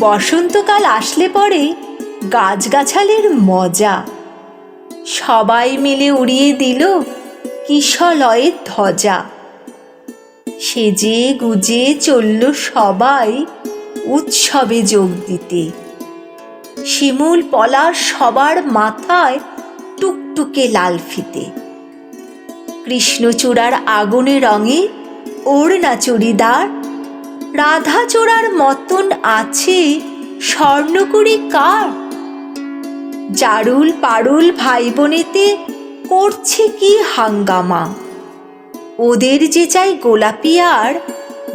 বসন্তকাল আসলে পরে গাছগাছালির মজা। সবাই মিলে উড়িয়ে দিল কিশলয়ের ধ্বজা। সেজে গুজে চলল সবাই উৎসবে যোগ দিতে। শিমুল পলাশ সবার মাথায় টুকটুকে লাল ফিতে। কৃষ্ণচূড়ার আগুনে রঙে ওড়না চুড়িদার, রাধাচূড়ার মতন আছে স্বর্ণকুড়ি কার? জারুল পারুল ভাই বোনেতে করছে কি হাঙ্গামা? ওদের যে চাই গোলাপি আর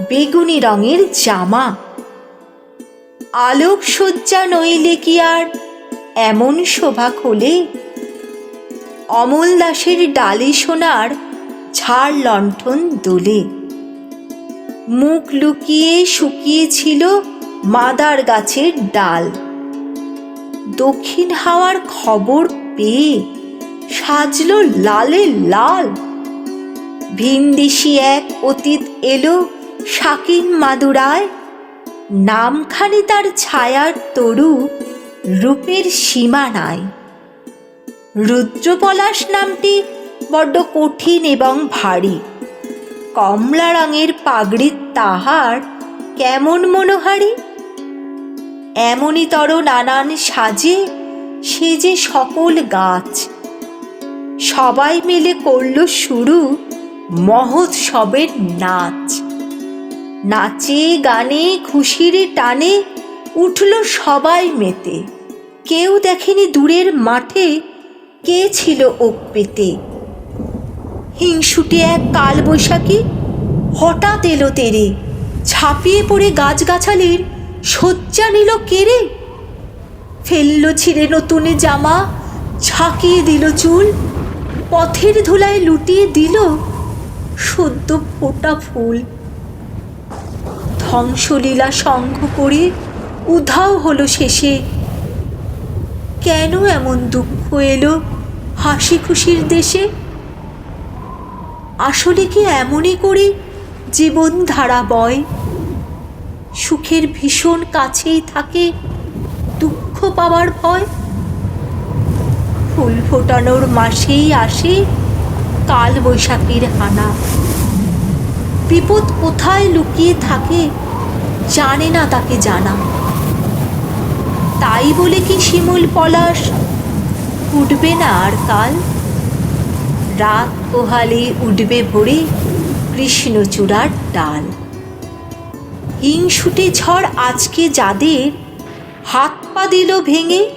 বেগুনি রঙের জামা। আলোক সজ্জা নইলে কি আর এমন শোভা খোলে? অমল দাসের ডালে সোনার ঝাড় লণ্ঠন দোলে। মুখ লুকিয়ে শুকিয়েছিল মাদার গাছের ডাল। দক্ষিণ হাওয়ার খবর পেয়ে সাজল লালে লাল। ভিনদেশি এক অতীত এলো শাকিন মাদুরায়। নামখানি তার ছায়ার তরু রূপের সীমা নাই রুদ্রপলাশ নামটি বড্ড কঠিন এবং ভারী। কমলা রঙের পাগড়ির তাহার কেমন মনোহারী? এমনই তর নানান সাজে, সে যে সকল গাছ। সবাই মিলে করল শুরু মহোৎসবের নাচ। নাচে, গানে, খুশির টানে উঠল সবাই মেতে। কেউ দেখেনি দূরের মাঠে কে ছিল ওক পেতে। হিংসুটে এক কাল বৈশাখী হঠাৎ এলো তেরে। ঝাঁপিয়ে পড়ে গাছগাছালির শয্যা নিল কেড়ে ফেলল ছিঁড়ে নতুন জামা, ঝাঁকিয়ে দিল চুল, পথের ধুলায় লুটিয়ে দিল সদ্য ফোটা ফুল। ধ্বংসলীলা সঙ্গ করে উধাও হলো শেষে। কেন এমন দুঃখ এলো হাসি খুশির দেশে? আসলে কি এমনই করে জীবন ধারা বয়? সুখের ভীষণ কাছেই থাকে, দুঃখ পাওয়ার ভয়। ফুল ফোটানোর মাসেই আসে কাল বৈশাখীর হানা। বিপদ কোথায় লুকিয়ে থাকে জানে না তাকে জানা। তাই বলে কি শিমুল পলাশ, উঠবে না আর কাল? রাত পোহালে উঠবে ভরে কৃষ্ণচূড়ার ডাল। হিংসুটে ঝড় আজকে যাদের? হাত পা দিল ভেঙে,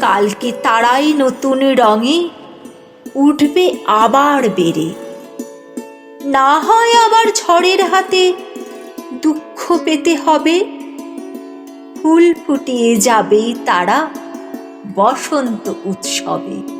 কালকে তারাই নতুন রঙে, উঠবে আবার বেড়ে। না হয় আবার ঝড়ের হাতে দুঃখ পেতে হবে। ফুল ফুটিয়ে যাবেই তারা বসন্ত উৎসবে।